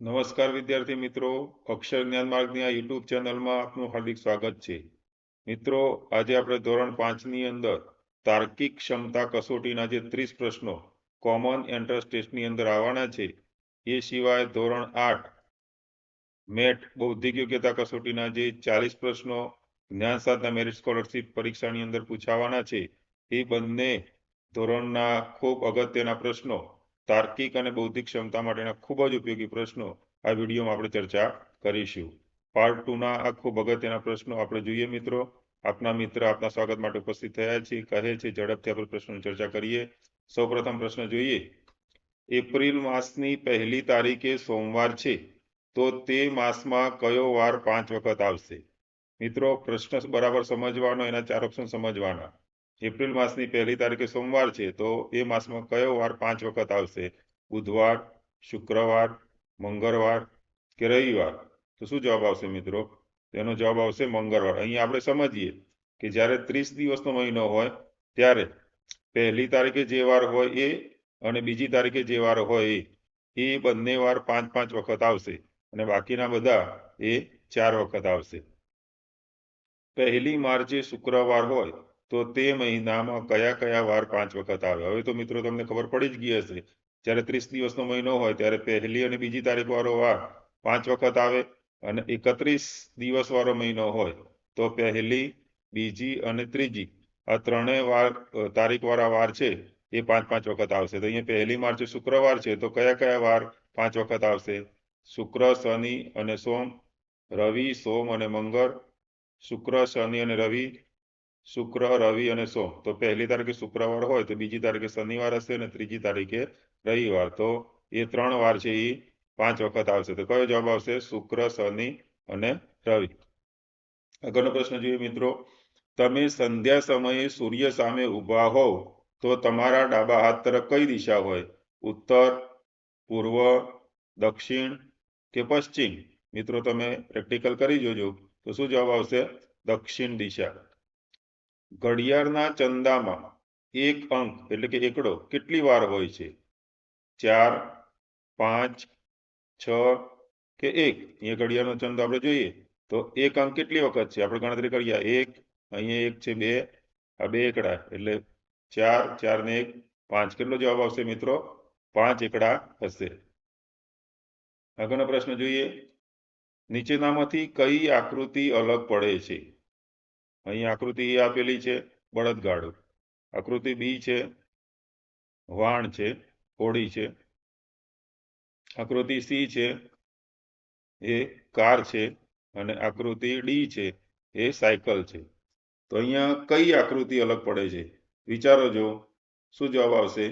નમસ્કાર વિદ્યાર્થી મિત્રો. અક્ષર જ્ઞાન માર્ગની આ યુટ્યુબ ચેનલમાં આપનું હાર્દિક સ્વાગત છે. મિત્રો, આજે આપણે ધોરણ પાંચની અંદર તાર્કિક ક્ષમતા કસોટીના જે ત્રીસ પ્રશ્નો કોમન એન્ટ્રન્સ ટેસ્ટની અંદર આવવાના છે. એ સિવાય ધોરણ આઠ મેટ બૌદ્ધિક યોગ્યતા કસોટીના જે ચાલીસ પ્રશ્નો જ્ઞાન સાધના મેરિટ સ્કોલરશીપ પરીક્ષાની અંદર પૂછાવાના છે. એ બંને ધોરણના ખૂબ અગત્યના પ્રશ્નો તાર્કિક અને બૌદ્ધિક ક્ષમતા માટેના ખૂબ જ ઉપયોગી પ્રશ્નો આ વિડીયોમાં આપણે ચર્ચા કરીશું. પાર્ટ ટુના આ ખૂબ અગત્યના પ્રશ્નો આપણે જોઈએ મિત્રો. આપના મિત્ર આપના સ્વાગત માટે ઉપસ્થિત થયા છે કહે છે, ઝડપથી આપણે પ્રશ્નોની ચર્ચા કરીએ. સૌપ્રથમ પ્રશ્ન જોઈએ. એપ્રિલ માસની પહેલી તારીખે સોમવાર છે. તો તે માસમાં કયો વાર પાંચ વખત આવશે? મિત્રો, પ્રશ્ન બરાબર સમજવાનો, એના ચાર ઓપ્શન સમજવાના. એપ્રિલ માસની પહેલી તારીખે સોમવાર છે, તો એ માસમાં કયો વાર પાંચ વખત આવશે? બુધવાર, શુક્રવાર, મંગળવાર કે રવિવાર? તો શું જવાબ આવશે મિત્રો? તેનો જવાબ આવશે મંગળવાર. અહીંયા આપણે સમજીએ કે જ્યારે ત્રીસ દિવસનો મહિનો હોય, ત્યારે પહેલી તારીખે જે વાર હોય એ અને બીજી તારીખે જે વાર હોય એ એ બંને વાર પાંચ પાંચ વખત આવશે અને બાકીના બધા એ ચાર વખત આવશે. પહેલી માર્ચે શુક્રવાર હોય તો તે મહિનામાં કયા કયા વાર પાંચ વખત આવે? હવે તો મિત્રો તમને ખબર પડી જ ગઈ હશે. જ્યારે ત્રીસ દિવસનો મહિનો હોય, ત્યારે પહેલી અને બીજી તારીખ વાળો વાર પાંચ વખત આવે અને એકત્રીસ દિવસ વાળો મહિનો હોય, તો પહેલી, બીજી અને ત્રીજી. આ ત્રણેય વાર તારીખ વાળા વાર છે, એ પાંચ પાંચ વખત આવશે. તો અહીંયા પહેલી માર્ચે શુક્રવાર છે, તો કયા કયા વાર પાંચ વખત આવશે? શુક્ર, શનિ અને સોમ. રવિ, સોમ અને મંગળ. શુક્ર, શનિ અને રવિ. શુક્ર, રવિ અને સોમ. તો પહેલી તારીખે શુક્રવાર હોય તો બીજી તારીખે શનિવાર હશે અને ત્રીજી તારીખે રવિવાર. તો એ ત્રણ વાર છે એ પાંચ વખત આવશે. તો કયો જવાબ આવશે? શુક્ર, શનિ અને રવિ. આગળનો પ્રશ્ન જોઈએ મિત્રો. તમે સંધ્યા સમયે સૂર્ય સામે ઊભા હોવ તો તમારા ડાબા હાથ તરફ કઈ દિશા હોય? ઉત્તર, પૂર્વ, દક્ષિણ કે પશ્ચિમ? મિત્રો, તમે પ્રેક્ટિકલ કરી જોજો. તો શું જવાબ આવશે? દક્ષિણ દિશા. ઘડિયાળના ચંદામાં એક અંક એટલે કે એકડો કેટલી વાર હોય છે? ચાર, પાંચ, છ કે એક? અહીંયા ઘડિયાળનો ચંદો આપણે જોઈએ તો એક અંક કેટલી વખત છે? આપણે ગણતરી કરીએ એક, અહીંયા એક છે બે, આ બે એકડા એટલે ચાર ચાર ને એક, પાંચ. કેટલો જવાબ આવશે મિત્રો? પાંચ એકડા હશે. આગળનો પ્રશ્ન જોઈએ. નીચેનામાંથી કઈ આકૃતિ અલગ પડે છે? અહીં આકૃતિ આપેલી છે, બળદગાડું. આકૃતિ બી છે, વાણ છે હોડી છે. આકૃતિ સી છે, એ કાર છે અને આકૃતિ ડી છે, એ સાયકલ છે. તો અહીંયા કઈ આકૃતિ અલગ પડે છે? વિચારો જો, શું જવાબ આવશે?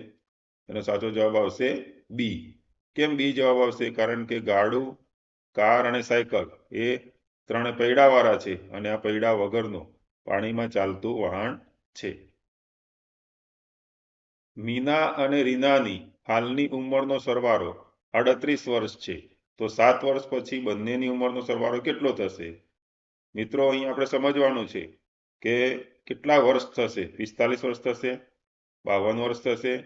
એનો સાચો જવાબ આવશે બી. કેમ બી જવાબ આવશે? કારણ કે ગાડું, કાર અને સાયકલ એ ત્રણે પૈડાવાળા છે અને આ પૈડા વગરનું. પાણીમાં ચાલતું વહાણ છે. મીના અને રીનાની હાલની ઉંમરનો સરવાળો આડત્રીસ વર્ષ છે. તો સાત વર્ષ પછી બંનેની ઉંમરનો સરવાળો કેટલો થશે? મિત્રો, અહીં આપણે સમજવાનું છે કે કેટલા વર્ષ થશે? પિસ્તાલીસ વર્ષ થશે, બાવન વર્ષ થશે,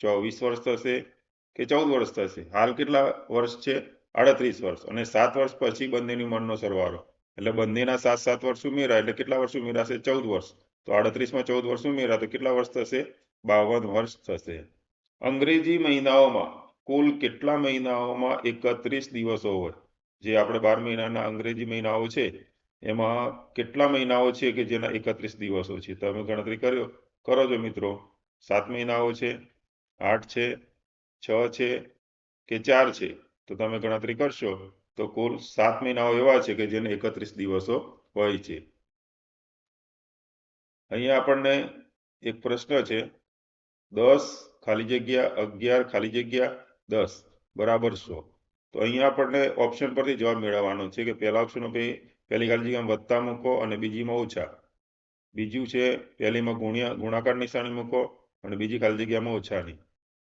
ચોવીસ વર્ષ થશે કે ચૌદ વર્ષ થશે? હાલ કેટલા વર્ષ છે? આડત્રીસ વર્ષ. અને સાત વર્ષ પછી બંનેની ઉંમરનો સરવાળો એટલે બંનેના સાત સાત વર્ષ ઉમેરા એટલે કેટલા વર્ષ ઉમેરાશે? ચૌદ વર્ષ. તો આડત્રીસમાં ચૌદ વર્ષ ઉમેરા, તો કેટલા વર્ષ થશે? બાવન વર્ષ થશે. અંગ્રેજી મહિનાઓમાં, કુલ કેટલા મહિનાઓમાં એકત્રીસ દિવસો હોય? જે આપણે બાર મહિનાના અંગ્રેજી મહિનાઓ છે, એમાં કેટલા મહિનાઓ છે કે જેના એકત્રીસ દિવસો છે? તમે ગણતરી કર્યો. કરો છો મિત્રો. સાત મહિનાઓ છે, આઠ છે, છ છે કે ચાર છે? તો તમે ગણતરી કરશો. તો કુલ સાત મહિનાઓ એવા છે કે જેને એકત્રીસ દિવસો હોય છે. અહીંયા આપણને એક પ્રશ્ન છે. દસ ખાલી જગ્યા, અગિયાર ખાલી જગ્યા, દસ. બરાબર સો. તો અહીંયા આપણને ઓપ્શન પરથી જવાબ મેળવવાનો છે કે પહેલા ઓપ્શન પહેલી ખાલી જગ્યામાં વત્તા મૂકો અને બીજીમાં ઓછા. બીજું છે પહેલીમાં ગુણ્યા, ગુણાકાર નિશાની મૂકો અને બીજી ખાલી જગ્યામાં ઓછાની.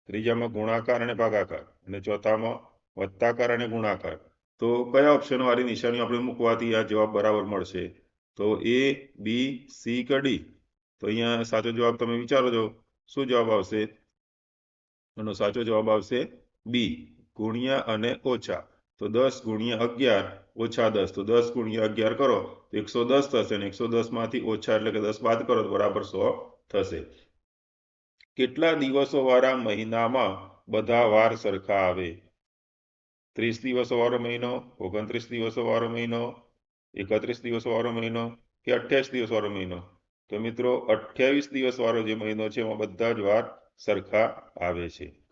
ત્રીજામાં ગુણાકાર અને ભાગાકાર અને ચોથામાં વત્તાકાર અને ગુણાકાર. તો કયા ઓપ્શન વાળી નિશાની આપણે મૂકવાથી આ જવાબ બરાબર મળશે? તો એ બી સી કે ડી તો અહીંયા સાચો જવાબ તમે વિચારો છો. શું જવાબ આવશે? એનો સાચો જવાબ આવશે બી ગુણ્યા અને ઓછા. તો દસ ગુણ્યા અગિયાર, ઓછા દસ. તો દસ ગુણ્યા અગિયાર કરો, તો એકસો દસ થશે અને એકસો દસમાંથી ઓછા એટલે કે દસ બાદ કરો તો બરાબર સો થશે. કેટલા દિવસો વાળા મહિનામાં બધા વાર સરખા આવે? ત્રીસ દિવસો વાળો મહિનો, ઓગણત્રીસ દિવસો વાળો મહિનો, એકત્રીસ દિવસો વાળો મહિનો કે અઠ્યાવીસ દિવસ વાળો મહિનો. તો મિત્રો, અઠ્યાવીસ દિવસ વાળો જે મહિનો છે, એમાં બધા જ વાર સરખા આવે છે.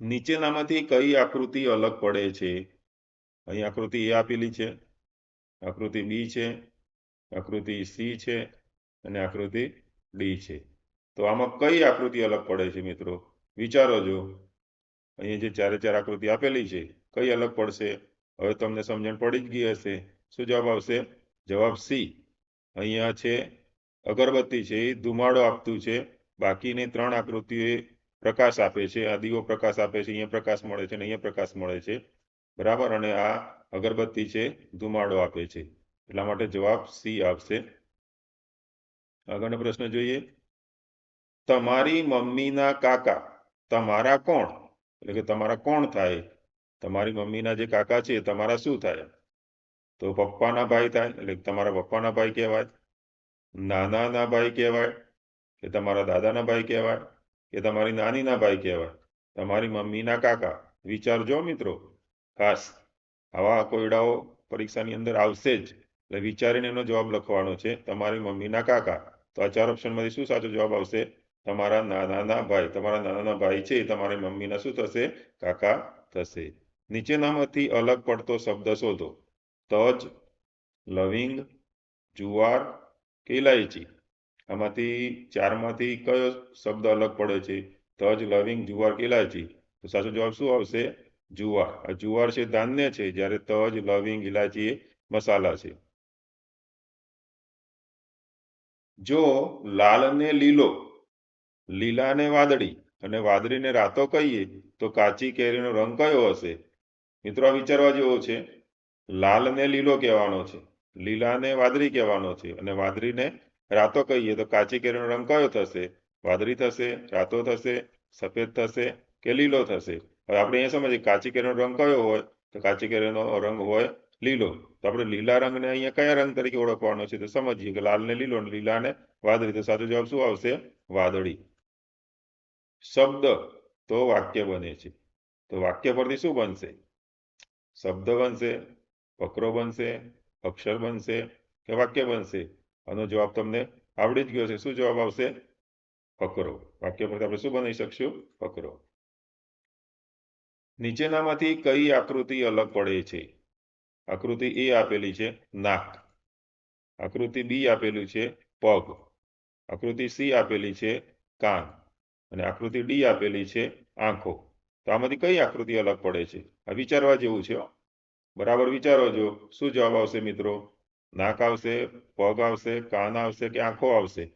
નીચેનામાંથી કઈ આકૃતિ અલગ પડે છે? અહીં આકૃતિ એ આપેલી છે, આકૃતિ બી છે, આકૃતિ સી છે અને આકૃતિ ડી છે. તો આમાં કઈ આકૃતિ અલગ પડે છે મિત્રો? વિચારો જો. અહીં જે ચારે ચાર આકૃતિ આપેલી છે, કઈ અલગ પડશે? હવે તમને સમજણ પડી જ ગઈ હશે. શું જવાબ આવશે? જવાબ સી. અહીંયા છે, અગરબત્તી છે, એ ધુમાડો આપતું છે. બાકીની ત્રણ આકૃતિઓ પ્રકાશ આપે છે. આ દીવો પ્રકાશ આપે છે, અહીંયા પ્રકાશ મળે છે અને અહીંયા પ્રકાશ મળે છે. બરાબર? અને આ અગરબત્તી છે, ધુમાડો આપે છે. એટલા માટે જવાબ સી આવશે. આગળનો પ્રશ્ન જોઈએ. તમારી મમ્મીના કાકા, તમારા કોણ? એટલે કે તમારા કોણ થાય? તમારી મમ્મીના જે કાકા છે તમારા શું થાય? તો પપ્પાના ભાઈ થાય, એટલે તમારા પપ્પાના ભાઈ કહેવાય. નાનાના ભાઈ કહેવાય, કે તમારા દાદાના ભાઈ કહેવાય, કે તમારી નાનીના ભાઈ કહેવાય. તમારી મમ્મીના કાકા. વિચારજો મિત્રો. ખાસ. આવા કોયડાઓ પરીક્ષાની અંદર આવશે જ. એટલે વિચારીને એનો જવાબ લખવાનો છે. તમારી મમ્મીના કાકા. તો આ ચાર ઓપ્શનમાંથી શું સાચો જવાબ આવશે? તમારા નાનાના ભાઈ, તમારા નાનાના ભાઈ છે એ તમારી મમ્મીના શું થશે? કાકા થશે. નીચેનામાંથી અલગ પડતો શબ્દ શોધો. તજ, લવિંગ, જુવાર કે ઇલાયચી આમાંથી ચારમાંથી કયો શબ્દ અલગ પડે છે? તજ, લવિંગ, જુવાર કે ઇલાયચી તો સાચો જવાબ શું આવશે? જુવાર. આ જુવાર છે ધાન્ય છે, જ્યારે તજ, લવિંગ ઇલાયચી એ મસાલા છે. જો લાલ ને લીલો ને વાદળી. અને વાદળીને રાતો કહીએ તો કાચી કેરીનો રંગ કયો હશે? મિત્રો, આ વિચારવા જેવો છે. લાલ ને લીલો કહેવાનો છે. લીલા ને વાદળી કહેવાનો છે. અને વાદળીને રાતો કહીએ તો કાચી કેરીનો રંગ કયો થશે? વાદળી થશે, રાતો થશે, સફેદ થશે કે લીલો થશે? હવે આપણે એ સમજીએ કાચી કેરીનો રંગ કયો હોય તો કાચી કેરીનો રંગ હોય લીલો. તો આપણે લીલા રંગને અહીંયા કયા રંગ તરીકે ઓળખવાનો છે તો સમજીએ કે લાલ ને લીલો લીલા ને વાદળી. તો સાચો જવાબ શું આવશે? વાદળી. શબ્દ તો વાક્ય બને છે. તો વાક્ય પરથી શું બનશે? શબ્દ બનશે ફકરો બનશે, અક્ષર બનશે કે વાક્ય બનશે? આનો જવાબ તમને આવડી જ ગયો છે શું જવાબ આવશે? ફકરો વાક્ય પરથી આપણે શું બનાવી શકશું? ફકરો નીચેનામાંથી કઈ આકૃતિ અલગ પડે છે? આકૃતિ એ આપેલી છે નાક. આકૃતિ બી આપેલું છે પગ. આકૃતિ સી આપેલી છે કાન. અને આકૃતિ ડી આપેલી છે આંખો. તો આમાંથી કઈ આકૃતિ અલગ પડે છે? આ વિચારવા જેવું છે બરાબર વિચારો જો. શું જવાબ આવશે મિત્રો? નાક આવશે, પગ આવશે, કાન આવશે કે આંખો આવશે?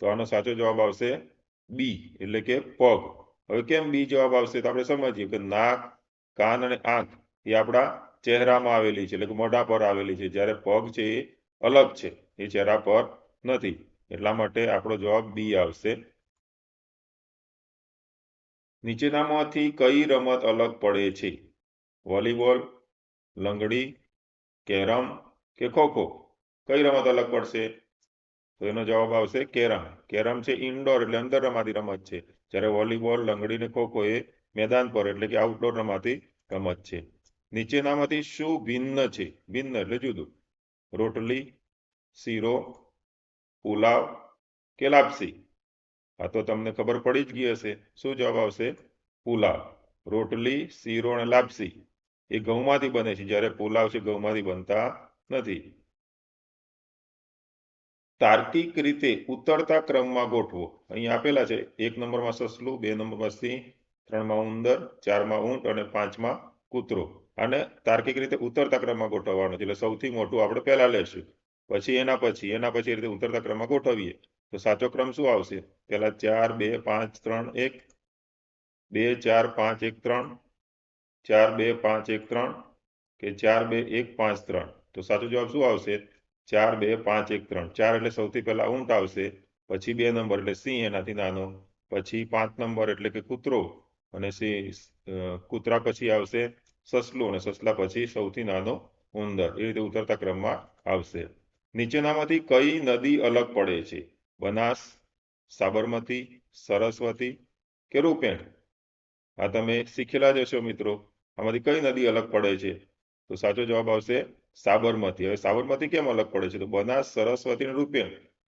તો આનો સાચો જવાબ આવશે બી, એટલે કે પગ. હવે કેમ બી જવાબ આવશે? તો આપણે સમજીએ કે નાક, કાન અને આંખ એ આપણા ચહેરામાં આવેલી છે, એટલે કે મોઢા પર આવેલી છે. જ્યારે પગ છે એ અલગ છે. એ ચહેરા પર નથી. એટલા માટે આપણો જવાબ બી આવશે નીચેનામાંથી કઈ રમત અલગ પડે છે? વોલીબોલ, લંગડી, કેરમ કે ખોખો કઈ રમત અલગ પડશે? તો એનો જવાબ આવશે કેરમ. કેરમ છે ઇન્ડોર એટલે અંદર રમાતી રમત છે. જ્યારે વોલીબોલ, લંગડી ને ખોખો એ મેદાન પર એટલે કે આઉટડોર રમાતી રમત છે. નીચેનામાંથી શું ભિન્ન છે? ભિન્ન એટલે જુદું. રોટલી, શીરો, પુલાવ કે લાપસી આ તો તમને ખબર પડી જ ગઈ હશે. શું જવાબ આવશે? પુલાવ. રોટલી, શીરો અને લાપસી. એ ઘઉંમાંથી બને છે. જ્યારે પુલાવ છે ઘઉંમાંથી બનતા નથી. તાર્કિક રીતે ઉતરતા ક્રમમાં ગોઠવો. અહીં આપેલા છે. એક નંબરમાં સસલું, બે નંબરમાં સિંહ, ત્રણમાં ઉંદર, ચારમાં ઊંટ અને પાંચમાં કૂતરો. અને તાર્કિક રીતે ઉતરતા ક્રમમાં ગોઠવવાનો છે. એટલે સૌથી મોટું આપણે પહેલા લેશું. પછી એના પછી એના પછી રીતે ઉતરતા ક્રમમાં ગોઠવીએ. તો સાચો ક્રમ શું આવશે? પહેલા ચાર, બે, પાંચ, ત્રણ, એક. બે, ચાર, પાંચ, એક, ત્રણ. ચાર, બે, પાંચ, એક, ત્રણ. કે ચાર, બે, એક, પાંચ, ત્રણ. તો સાચો જવાબ શું આવશે? ચાર, બે, પાંચ, એક, ત્રણ. ચાર એટલે સૌથી પહેલા ઊંટ આવશે, પછી બે નંબર એટલે સિંહ, એનાથી નાનો. પછી પાંચ નંબર એટલે કે કૂતરો. અને સિંહ કૂતરા પછી આવશે સસલું અને સસલા પછી સૌથી નાનો ઉંદર. એ રીતે ઉતરતા ક્રમમાં આવશે. નીચેનામાંથી કઈ નદી અલગ પડે છે? બનાસ, સાબરમતી, સરસ્વતી કે રૂપેણ? આ તમે શીખેલા જ હશો મિત્રો. આમાંથી કઈ નદી અલગ પડે છે? તો સાચો જવાબ આવશે સાબરમતી. હવે સાબરમતી કેમ અલગ પડે છે? તો બનાસ, સરસ્વતી અને રૂપેણ.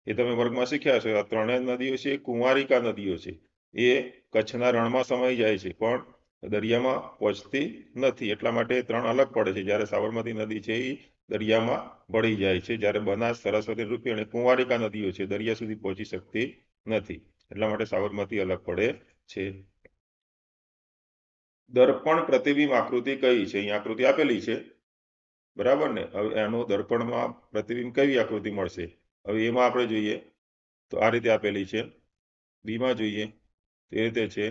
એ તમે વર્ગમાં શીખ્યા છો આ ત્રણેય નદીઓ છે, કુંવારિકા નદીઓ છે. એ કચ્છના રણમાં સમાઈ જાય છે, પણ દરિયામાં પહોંચતી નથી. એટલા માટે ત્રણ અલગ પડે છે. જ્યારે સાબરમતી નદી છે, એ દરિયામાં ભળી જાય છે. જ્યારે બનાસ, સરસ્વતી, રૂપી અને કુંવારિકા નદીઓ છે, દરિયા સુધી પહોંચી શકતી નથી. એટલા માટે સાબરમતી અલગ પડે છે. દર્પણ પ્રતિબિંબ આકૃતિ કઈ છે? અહીં આકૃતિ આપેલી છે. બરાબર ને? હવે એનું દર્પણમાં પ્રતિબિંબ કઈ આકૃતિ મળશે? હવે એમાં આપણે જોઈએ તો આ રીતે આપેલી છે. બીમાં જોઈએ તે રીતે છે.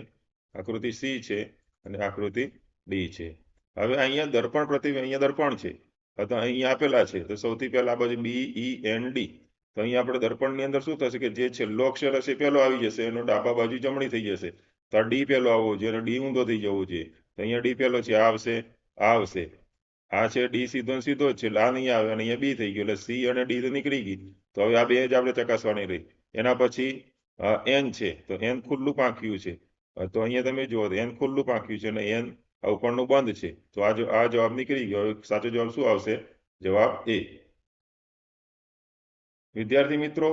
આકૃતિ સી છે અને આકૃતિ ડી છે. હવે અહીંયા દર્પણ પ્રતિબિંબ, અહીંયા દર્પણ છે. તો અહીંયા આપેલા છે. તો સૌથી પહેલા આ બાજુ બી ઈ એન ડી તો અહીંયા આપણે દર્પણની અંદર શું થશે કે જે છેલ્લો અક્ષર હશે પહેલો આવી જશે. એનો ડાબા બાજુ જમણી થઈ જશે. તો આ ડી પહેલો આવવો જોઈએ અને ડી ઊંધો થઈ જવો જોઈએ. તો અહીંયા ડી પહેલો છે આવશે આવશે. આ છે ડી સીધો સીધો જ છે આ નહીં આવે અને અહીંયા બી થઈ ગયું. એટલે સી અને ડી તો નીકળી ગઈ. તો હવે આ બે જ આપણે ચકાસવાની રહી. એના પછી એન છે. તો એન ખુલ્લું પાંખ્યું છે. તો અહીંયા તમે જુઓ એન ખુલ્લું પાંખ્યું છે અને એન ઉપરનું બંધ છે. તો આ આ જવાબ નીકળી ગયો. સાચો જવાબ શું આવશે? જવાબ એ. વિદ્યાર્થી મિત્રો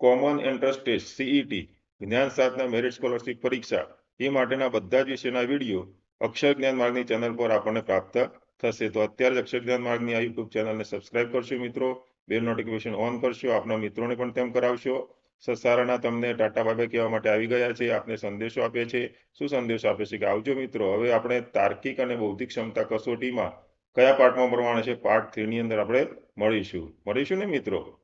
કોમન એન્ટ્રન્સ ટેસ્ટ સીઈટી જ્ઞાન સાધના મેરિટ સ્કોલરશિપ પરીક્ષા, એ માટેના બધા જ વિષયના વીડિયો અક્ષર જ્ઞાન માર્ગની ચેનલ પર આપણને પ્રાપ્ત થશે. તો અત્યારે જ અક્ષર જ્ઞાન માર્ગની આ યુટ્યુબ ચેનલને સબસ્ક્રાઇબ કરશો મિત્રો. બેલ નોટિફિકેશન ઓન કરશો. આપના મિત્રોને પણ તેમ કરાવશો. સસારાના તમને ટાટા બાબા કહેવા માટે આવી ગયા છે, આપને સંદેશો આપે છે શું સંદેશો આપે છે કે આવજો મિત્રો, હવે આપણે તાર્કિક અને બૌદ્ધિક ક્ષમતા કસોટીમાં કયા પાઠમાં પ્રમાણે છે? પાર્ટ થ્રી ની અંદર આપણે મળીશું. મળીશું ને મિત્રો?